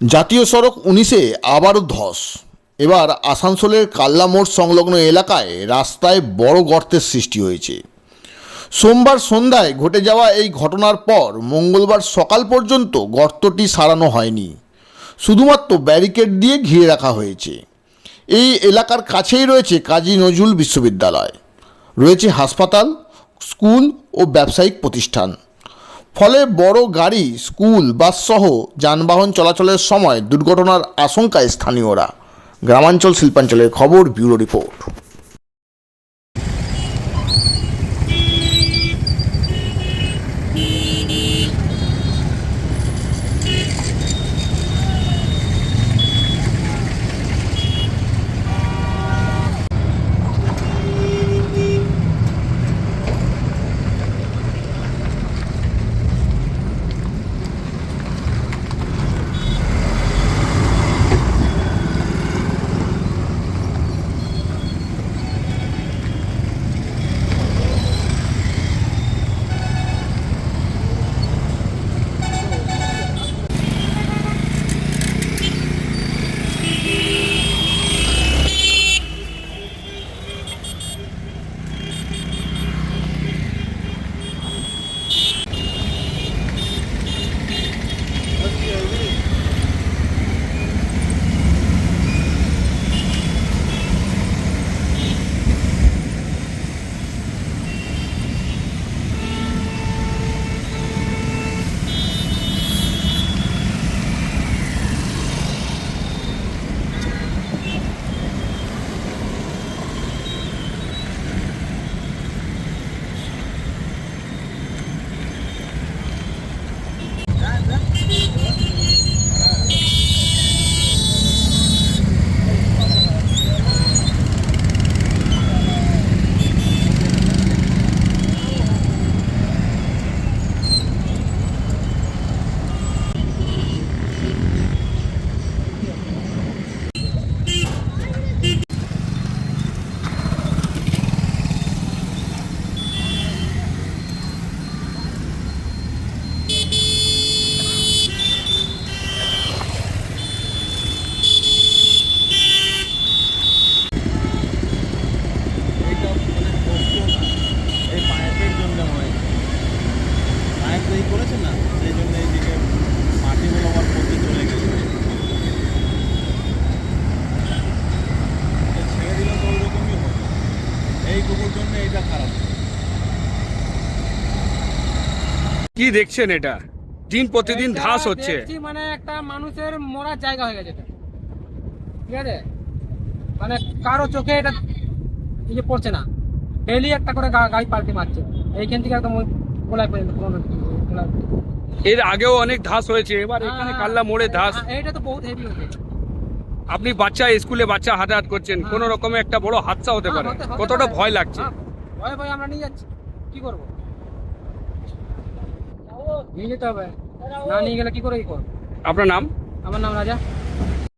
জাতীয় সড়ক উনিশে আবারও ধস। এবার আসানসোলের কাল্লা মোড় সংলগ্ন এলাকায় রাস্তায় বড় গর্তের সৃষ্টি হয়েছে। সোমবার সন্ধ্যায় ঘটে যাওয়া এই ঘটনার পর মঙ্গলবার সকাল পর্যন্ত গর্তটি সারানো হয়নি। শুধুমাত্র ব্যারিকেড দিয়ে ঘিরে রাখা হয়েছে। এই এলাকার কাছেই রয়েছে কাজী নজরুল বিশ্ববিদ্যালয়। রয়েছে হাসপাতাল, স্কুল ও ব্যবসায়িক প্রতিষ্ঠান। ফলে বড় গাড়ি, স্কুল, বাস সহ যানবাহন চলাচলের সময় দুর্ঘটনার আশঙ্কায় স্থানীয়রা। গ্রামাঞ্চল শিল্পাঞ্চলের খবর, ব্যুরো রিপোর্ট। পাইপ তৈরি করেছে না? সেই জন্য এইদিকে মাটিগুলো আমার পথে চলে গেছে। ছেড়ে দিলে তো ওইরকমই হবে। এইটুকুর জন্য এইটা খারাপ। কি দেখছেন এটা? দিন প্রতিদিন ধাস হচ্ছে। দেখছি মানে একটা মানুষের মরার জায়গা হয়ে গেছে এটা। ঠিক আছে? মানে কারও চোখে এটা ইয়ে পড়ছে না। ডেলি একটা করে গা- গাড়ি পাল্টে মারছে। এইখান থেকে একদম গোলায় পর্যন্ত কোনো এর আগেও অনেক ধাস হয়েছে এবার এখানে কাল্লা মোড়ে ধাস। এটা তো বহুত হেভি হয়েছে আপনি বাচ্চা স্কুলে বাচ্চা হাঁটাহাট করছেন কোন রকমে একটা বড় হাদসা হতে পারে। হ্যাঁ, কতটা ভয় লাগছে? ভয় ভয়ে ভয়ে আমরা নিয়ে যাচ্ছি। কি করব? নিয়ে যেতে হবে। না নিয়ে গেলে কি করে কি করব? আপনার নাম? আমার নাম রাজা।